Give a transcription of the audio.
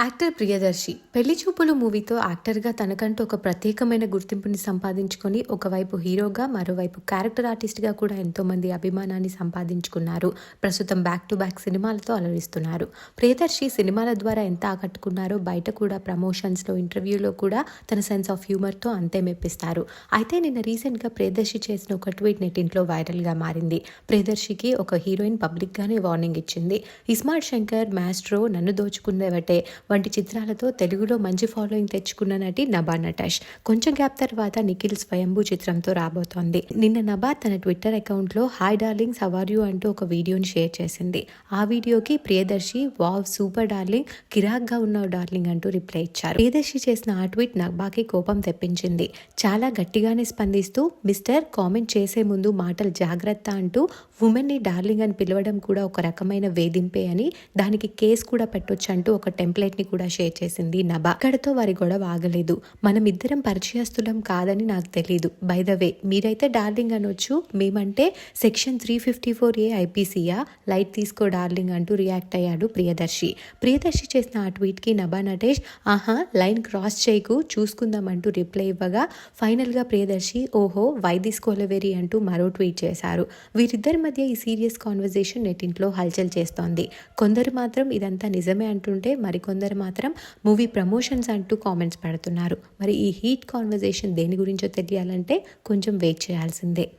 Actor Priyadarshi. పెళ్ళి చూపులు మూవీతో యాక్టర్గా తనకంటూ ఒక ప్రత్యేకమైన గుర్తింపుని సంపాదించుకొని ఒకవైపు హీరోగా మరోవైపు క్యారెక్టర్ ఆర్టిస్ట్గా కూడా ఎంతో మంది అభిమానాన్ని సంపాదించుకున్నారు. ప్రస్తుతం బ్యాక్ టు బ్యాక్ సినిమాలతో అలరిస్తున్నారు. ప్రియదర్శి సినిమాల ద్వారా ఎంత ఆకట్టుకున్నారో బయట కూడా ప్రమోషన్స్లో ఇంటర్వ్యూలో కూడా తన సెన్స్ ఆఫ్ హ్యూమర్తో అంతే మెప్పిస్తారు. అయితే నిన్న రీసెంట్గా ప్రియదర్శి చేసిన ఒక ట్వీట్ నెట్టింట్లో వైరల్గా మారింది. ప్రియదర్శికి ఒక హీరోయిన్ పబ్లిక్గానే వార్నింగ్ ఇచ్చింది. ఇస్మార్ట్ శంకర్ మాస్ట్రో నన్ను దోచుకుందేవటే వంటి చిత్రాలతో తెలుగులో మంచి ఫాలోయింగ్ తెచ్చుకున్న నటి నభా నటాష్. కొంచెం గ్యాప్ తర్వాత నిఖిల్ స్వయంభూ చిత్రంతో రాబోతోంది. నిన్న నభా తన ట్విట్టర్ అకౌంట్లో హాయ్ డార్లింగ్స్ అవర్ యూ అంటూ ఒక వీడియోని షేర్ చేసింది. ఆ వీడియోకి ప్రియదర్శి వావ్ సూపర్ డార్లింగ్ కిరాక్గా ఉన్నావు డార్లింగ్ అంటూ రిప్లై ఇచ్చారు. ప్రియదర్శి చేసిన ఆ ట్వీట్ నభాకి కోపం తెప్పించింది. చాలా గట్టిగానే స్పందిస్తూ మిస్టర్ కామెంట్ చేసే ముందు మాటలు జాగ్రత్త అంటూ ఉమెన్ని డార్లింగ్ అని పిలవడం కూడా ఒక రకమైన వేధింపే అని దానికి కేసు కూడా పెట్టొచ్చు అంటూ ఒక టెంప్లెట్ ని కూడా షేర్ చేసింది నభ. అక్కడతో వారి గొడవ ఆగలేదు. మనం ఇద్దరం పరిచయస్తులం కాదని నాకు తెలియదు బై ద వే మీరైతే డార్లింగ్ అనొచ్చు. మేమంటే section three fifty four A ఐపీసీయా? Light తీసుకో డార్లింగ్ అంటూ రియాక్ట్ అయ్యాడు ప్రియదర్శి. ప్రియదర్శి చేసిన ఆ ట్వీట్కి నభా నటేష్ ఆహా లైన్ క్రాస్ చేయకు చూసుకుందాం అంటూ రిప్లై ఇవ్వగా ఫైనల్గా ప్రియదర్శి ఓహో వై తీసుకోలేవేరి అంటూ మరో ట్వీట్ చేశారు. వీరిద్దరి మధ్య ఈ సీరియస్ కాన్వర్జేషన్ నెట్టింట్లో హల్చల్ చేస్తోంది. కొందరు మాత్రం ఇదంతా నిజమే అంటుంటే మరికొందరు మాత్రం మూవీ ప్రమోషన్స్ అంటూ కామెంట్స్ పెడుతున్నారు. మరి ఈ హీట్ కాన్వర్జేషన్ దేని గురించో తెలియాలంటే కొంచెం వెయిట్ చేయాల్సిందే.